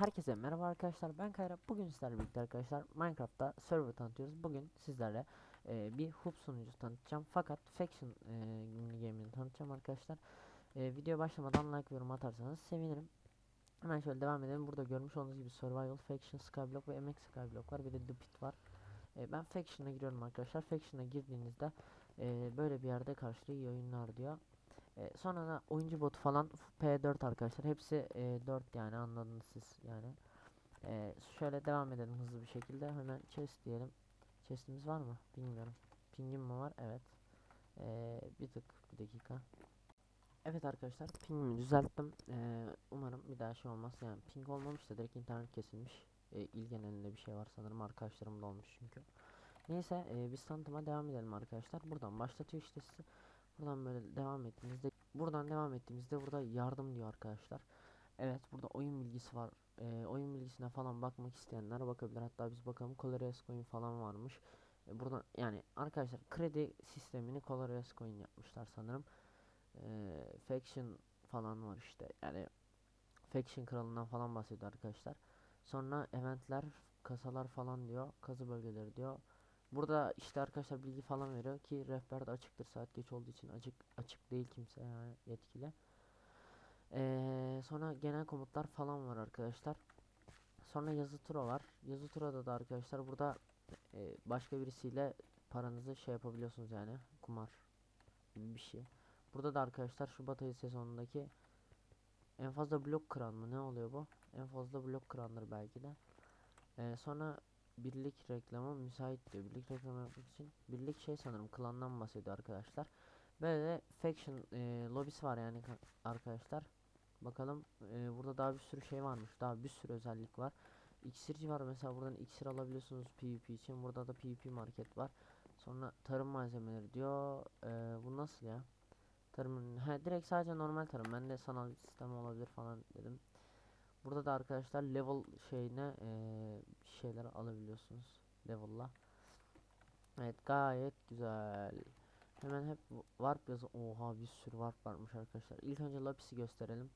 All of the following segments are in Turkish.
Herkese merhaba arkadaşlar ben Kayra. Bugün sizlerle birlikte arkadaşlar Minecraft'ta server tanıtıyoruz. Bugün sizlerle e, bir hub sunucu tanıtacağım. Fakat faction e, game'ini tanıtacağım arkadaşlar. E, video başlamadan like yorum atarsanız sevinirim. Hemen şöyle devam edelim. Burada görmüş olduğunuz gibi survival faction skyblock ve mx skyblock var. Bir de the var. E, ben faction'a giriyorum arkadaşlar. Faction'a girdiğinizde e, böyle bir yerde karşılığı iyi oyunlar diyor e, sonra da oyuncu botu falan P4 arkadaşlar. Hepsi e, 4 yani anladınız siz yani. E, şöyle devam edelim hızlı bir şekilde. Hemen chest diyelim. Chest'imiz var mı? Bilmiyorum. Pingim mi var? Evet. E, bir tık bir dakika. Evet arkadaşlar pingimi düzelttim. E, umarım bir daha şey olmaz. Yani ping olmamış da direkt internet kesilmiş. E, il genelinde bir şey var sanırım. Arkadaşlarım da olmuş çünkü. Neyse e, biz tanıtıma devam edelim arkadaşlar. Buradan başlatıyor işte sizi. Buradan böyle devam ettiğimizde buradan devam ettiğimizde burada yardım diyor arkadaşlar. Evet burada oyun bilgisi var. Ee, oyun bilgisine falan bakmak isteyenler bakabilir. Hatta biz bakalım Colores Coin falan varmış. Ee, buradan yani arkadaşlar kredi sistemini Colores Coin yapmışlar sanırım. Ee, Faction falan var işte. Yani Faction kralından falan bahsediyor arkadaşlar. Sonra eventler, kasalar falan diyor. Kazı bölgeleri diyor. Burada işte arkadaşlar bilgi falan veriyor ki rehber de açıktır saat geç olduğu için açık açık değil kimse yani yetkili. Ee, sonra genel komutlar falan var arkadaşlar. Sonra yazı tura var. Yazı turada da arkadaşlar burada e, başka birisiyle paranızı şey yapabiliyorsunuz yani kumar gibi bir şey. Burada da arkadaşlar Şubat ayı sezonundaki en fazla blok kıran mı ne oluyor bu? En fazla blok kırandır belki de. Ee, sonra birlik reklamı müsait diyor. Birlik reklamı yapmak için birlik şey sanırım klandan bahsediyor arkadaşlar. Böyle faction e, lobisi var yani arkadaşlar. Bakalım e, burada daha bir sürü şey varmış. Daha bir sürü özellik var. İksirci var mesela buradan iksir alabiliyorsunuz PvP için. Burada da PvP market var. Sonra tarım malzemeleri diyor. E, bu nasıl ya? Tarım he direkt sadece normal tarım. Ben de sanal sistem olabilir falan dedim. Burada da arkadaşlar level şeyine e, şeyler alabiliyorsunuz level'la. Evet gayet güzel. Hemen hep warp yazı. Oha bir sürü warp varmış arkadaşlar. İlk önce lapis'i gösterelim.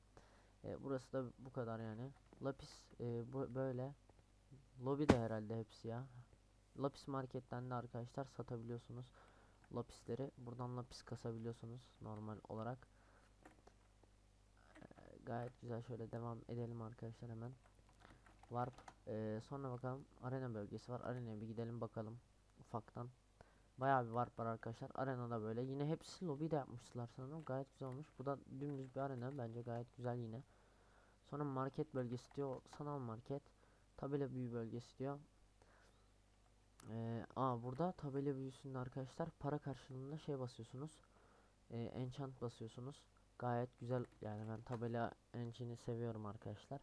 E, burası da bu kadar yani. Lapis e, bu böyle. Lobby de herhalde hepsi ya. Lapis marketten de arkadaşlar satabiliyorsunuz. Lapisleri buradan lapis kasabiliyorsunuz normal olarak gayet güzel. Şöyle devam edelim arkadaşlar hemen. Warp ee, sonra bakalım. Arena bölgesi var. Arenaya bir gidelim bakalım ufaktan. Bayağı bir warp var arkadaşlar. Arenada böyle. Yine hepsi lobby de yapmışlar sanırım. Gayet güzel olmuş. Bu da dümdüz bir arena. Bence gayet güzel yine. Sonra market bölgesi diyor. Sanal market. Tabela büyü bölgesi diyor. Ee, aa burada tabela büyüsünde arkadaşlar para karşılığında şey basıyorsunuz. Ee, enchant basıyorsunuz Gayet güzel yani ben tabela engine'i seviyorum arkadaşlar.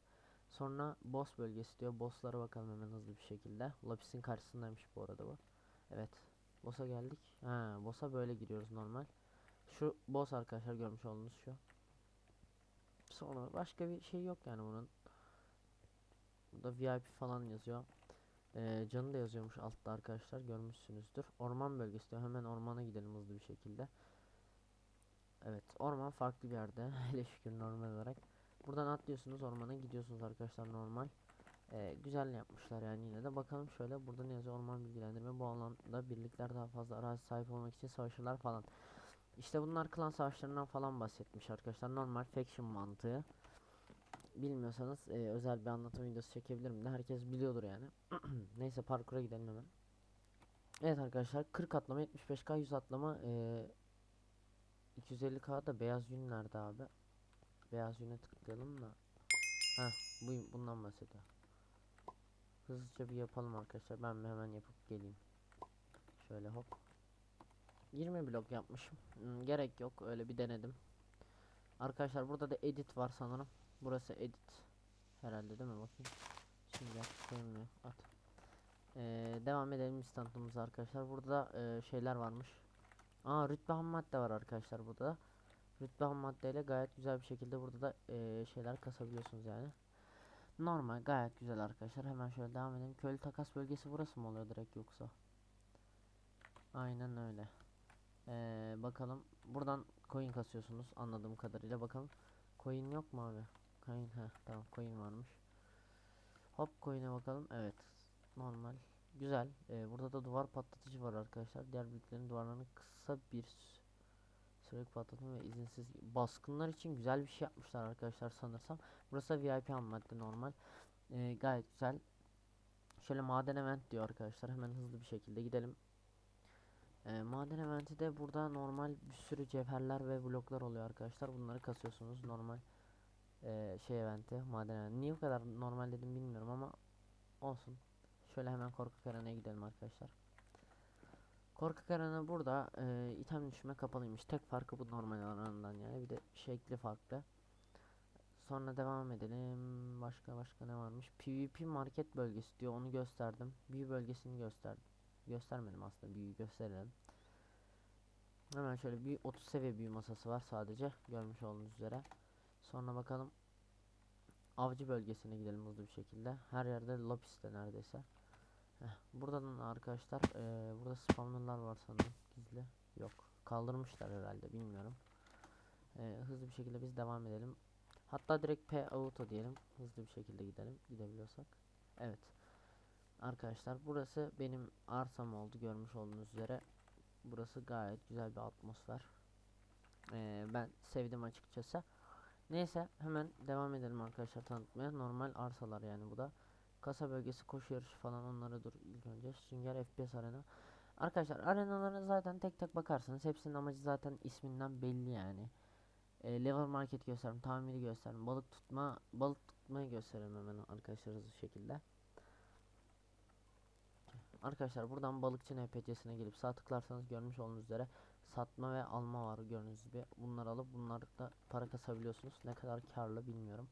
Sonra boss bölgesi diyor. Boss'lara bakalım hemen hızlı bir şekilde. Lapis'in karşısındaymış bu arada bu. Evet. Boss'a geldik. Ha, boss'a böyle giriyoruz normal. Şu boss arkadaşlar görmüş olduğunuz şu. Sonra başka bir şey yok yani bunun. Burada VIP falan yazıyor. Ee, canı da yazıyormuş altta arkadaşlar görmüşsünüzdür. Orman bölgesi diyor. Hemen ormana gidelim hızlı bir şekilde. Evet orman farklı bir yerde hele şükür normal olarak. Buradan atlıyorsunuz ormana gidiyorsunuz arkadaşlar normal. Ee, güzel yapmışlar yani yine de bakalım şöyle burada ne yazıyor orman bilgilendirme bu alanda birlikler daha fazla arazi sahip olmak için savaşırlar falan. İşte bunlar klan savaşlarından falan bahsetmiş arkadaşlar normal faction mantığı. Bilmiyorsanız e, özel bir anlatım videosu çekebilirim de herkes biliyordur yani. Neyse parkura gidelim hemen. Evet arkadaşlar 40 atlama 75k 100 atlama e, 250k da beyaz yün nerede abi? Beyaz yüne tıklayalım da. Ha, bu bundan bahsediyor. Hızlıca bir yapalım arkadaşlar. Ben hemen yapıp geleyim. Şöyle hop. 20 blok yapmışım. Hmm, gerek yok. Öyle bir denedim. Arkadaşlar burada da edit var sanırım. Burası edit. Herhalde değil mi? Bakayım. Şimdi koymuyor. At. Ee, devam edelim instantımıza arkadaşlar. Burada e, şeyler varmış. Aa rütbe ham madde var arkadaşlar burada da. Rütbe ham maddeyle gayet güzel bir şekilde burada da e, şeyler kasabiliyorsunuz yani. Normal gayet güzel arkadaşlar. Hemen şöyle devam edelim. Köylü takas bölgesi burası mı oluyor direkt yoksa? Aynen öyle. Ee, bakalım. Buradan coin kasıyorsunuz anladığım kadarıyla. Bakalım. Coin yok mu abi? Coin ha tamam coin varmış. Hop coin'e bakalım. Evet. Normal. Güzel. Ee, burada da duvar patlatıcı var arkadaşlar. Diğer büyüklerin duvarlarını kısa bir sü- sürekli patlatma ve izinsiz baskınlar için güzel bir şey yapmışlar arkadaşlar sanırsam. Burası VIP madde normal. Ee, gayet güzel. Şöyle maden event diyor arkadaşlar. Hemen hızlı bir şekilde gidelim. Ee, maden eventi de burada normal bir sürü cevherler ve bloklar oluyor arkadaşlar. Bunları kasıyorsunuz normal ee, şey eventi, maden eventi. Niye bu kadar normal dedim bilmiyorum ama olsun. Şöyle hemen korkak arenaya gidelim arkadaşlar. Korkak arena burada e, item düşme kapalıymış. Tek farkı bu normal arandan yani. Bir de şekli farklı. Sonra devam edelim. Başka başka ne varmış? PvP market bölgesi diyor. Onu gösterdim. Büyü bölgesini gösterdim. Göstermedim aslında. Büyüyü gösterelim. Hemen şöyle bir 30 seviye büyü masası var sadece. Görmüş olduğunuz üzere. Sonra bakalım. Avcı bölgesine gidelim hızlı bir şekilde. Her yerde Lopis'te neredeyse. Buradan arkadaşlar eee, burada spawnerlar var sanırım. Gizli. Yok. Kaldırmışlar herhalde bilmiyorum. Eee, hızlı bir şekilde biz devam edelim. Hatta direkt P auto diyelim. Hızlı bir şekilde gidelim. Gidebiliyorsak. Evet. Arkadaşlar burası benim arsam oldu görmüş olduğunuz üzere. Burası gayet güzel bir atmosfer. Eee, ben sevdim açıkçası. Neyse hemen devam edelim arkadaşlar tanıtmaya. Normal arsalar yani bu da. Kasa bölgesi koşu yarışı falan onları dur ilk önce. Sünger FPS arena. Arkadaşlar arenalara zaten tek tek bakarsanız hepsinin amacı zaten isminden belli yani. E, level market gösterim, tamiri gösterim, balık tutma, balık tutmayı gösterelim hemen arkadaşlar hızlı şekilde. Arkadaşlar buradan balıkçı NPC'sine gelip sağ tıklarsanız görmüş olduğunuz üzere satma ve alma var gördüğünüz gibi. Bunları alıp bunlarda para kasabiliyorsunuz. Ne kadar karlı bilmiyorum.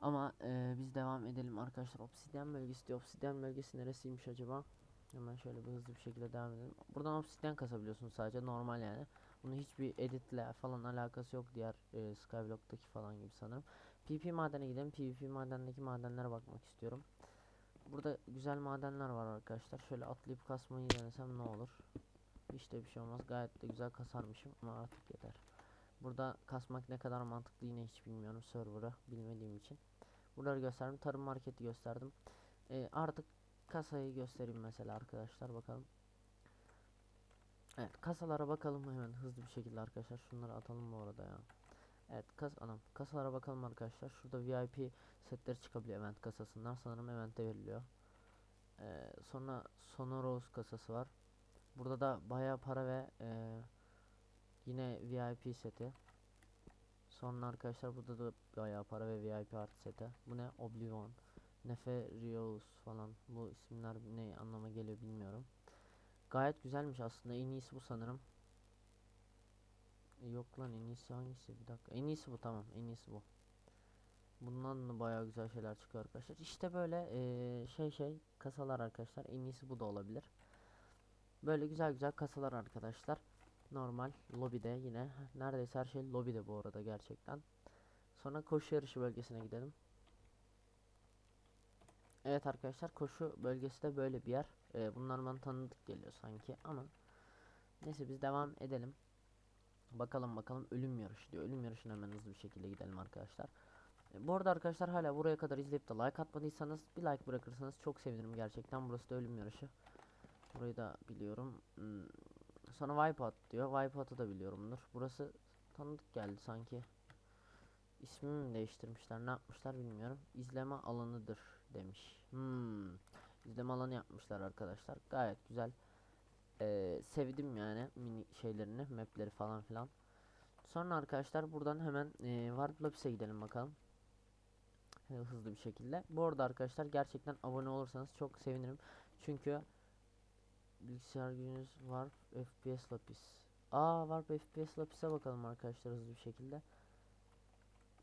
Ama e, biz devam edelim arkadaşlar. Obsidyen bölgesi diyor. Obsidyen bölgesi neresiymiş acaba? Hemen şöyle bir hızlı bir şekilde devam edelim. Buradan obsidyen kasabiliyorsunuz sadece normal yani. Bunun hiçbir editle falan alakası yok diğer e, Skyblock'taki falan gibi sanırım. PP madene gidelim. PvP madendeki madenlere bakmak istiyorum. Burada güzel madenler var arkadaşlar. Şöyle atlayıp kasmayı denesem ne olur? Hiç de bir şey olmaz. Gayet de güzel kasarmışım ama artık yeter. Burada kasmak ne kadar mantıklı yine hiç bilmiyorum server'ı bilmediğim için. Buraları gösterdim. Tarım marketi gösterdim. Ee, artık kasayı göstereyim mesela arkadaşlar bakalım. Evet kasalara bakalım hemen hızlı bir şekilde arkadaşlar. Şunları atalım bu arada ya. Evet kas anam kasalara bakalım arkadaşlar. Şurada VIP setleri çıkabiliyor event kasasından. Sanırım event'te veriliyor. Ee, sonra Sonoros kasası var. Burada da bayağı para ve e, yine VIP seti. Sonra arkadaşlar burada da bayağı para ve VIP artı seti. Bu ne? Oblivion. Neferios falan. Bu isimler ne anlama geliyor bilmiyorum. Gayet güzelmiş aslında. En iyisi bu sanırım. E, Yok lan en iyisi hangisi? Bir dakika. En iyisi bu tamam. En iyisi bu. Bundan da bayağı güzel şeyler çıkıyor arkadaşlar. İşte böyle eee, şey şey kasalar arkadaşlar. En iyisi bu da olabilir. Böyle güzel güzel kasalar arkadaşlar. Normal lobide yine. Neredeyse her şey lobide bu arada gerçekten. Sonra koşu yarışı bölgesine gidelim. Evet arkadaşlar koşu bölgesi de böyle bir yer. Ee, bunlar bana tanıdık geliyor sanki ama neyse biz devam edelim. Bakalım bakalım ölüm yarışı diyor. Ölüm yarışına hemen hızlı bir şekilde gidelim arkadaşlar. E, bu arada arkadaşlar hala buraya kadar izleyip de like atmadıysanız bir like bırakırsanız çok sevinirim gerçekten. Burası da ölüm yarışı. Burayı da biliyorum. Hmm, Sonra Wipeout diyor. Wipeout'u da biliyorumdur. Burası tanıdık geldi sanki. İsmini mi değiştirmişler ne yapmışlar bilmiyorum. İzleme alanıdır demiş. Hmm. İzleme alanı yapmışlar arkadaşlar. Gayet güzel. Ee, sevdim yani mini şeylerini, mapleri falan filan. Sonra arkadaşlar buradan hemen e, Warp Labs'e gidelim bakalım. Hızlı bir şekilde. Bu arada arkadaşlar gerçekten abone olursanız çok sevinirim. Çünkü bilgisayar gücünüz Warp FPS Lapis. Aa Warp FPS Lapis'e bakalım arkadaşlar hızlı bir şekilde.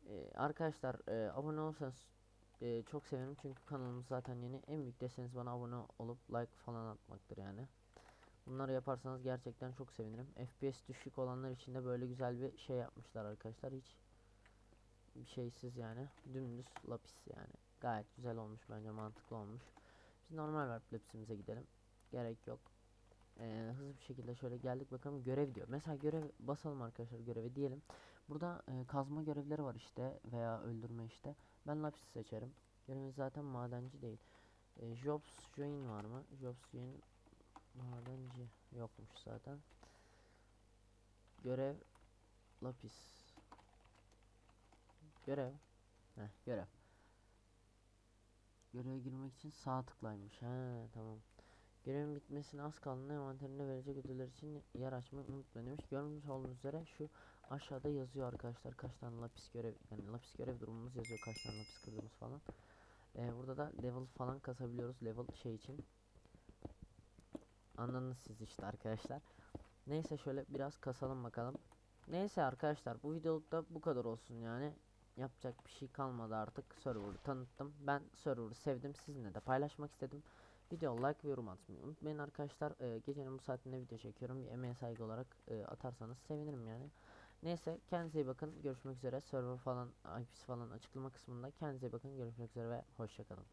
Ee, arkadaşlar e, abone olursanız e, çok sevinirim çünkü kanalımız zaten yeni. En büyük desteğiniz bana abone olup like falan atmaktır yani. Bunları yaparsanız gerçekten çok sevinirim. FPS düşük olanlar için de böyle güzel bir şey yapmışlar arkadaşlar. Hiç bir şeysiz yani. Dümdüz lapis yani. Gayet güzel olmuş bence mantıklı olmuş. Biz normal Warp Laps'imize gidelim. Gerek yok. Ee, hızlı bir şekilde şöyle geldik bakalım görev diyor. Mesela görev basalım arkadaşlar görevi diyelim. Burada e, kazma görevleri var işte veya öldürme işte. Ben lapis seçerim. Görevimiz zaten madenci değil. E, Jobs join var mı? Jobs join madenci yokmuş zaten. Görev lapis. Görev. Heh, görev. Göreve girmek için sağ tıklaymış. He tamam. Görevin bitmesine az kaldığında envanterinde verecek ödüller için yer açmayı unutmayın demiş. Görmüş olduğunuz üzere şu aşağıda yazıyor arkadaşlar kaç tane lapis görev yani lapis görev durumumuz yazıyor kaç tane lapis kırdığımız falan. Ee, burada da level falan kasabiliyoruz level şey için. Anladınız siz işte arkadaşlar. Neyse şöyle biraz kasalım bakalım. Neyse arkadaşlar bu videolukta bu kadar olsun yani. Yapacak bir şey kalmadı artık. Server'ı tanıttım. Ben server'ı sevdim. Sizinle de paylaşmak istedim. Video like ve yorum atmayı unutmayın arkadaşlar. Ee, gecenin bu saatinde video çekiyorum. Bir emeğe saygı olarak e, atarsanız sevinirim yani. Neyse kendinize iyi bakın. Görüşmek üzere. Server falan, IP'si falan açıklama kısmında. Kendinize iyi bakın. Görüşmek üzere ve hoşçakalın.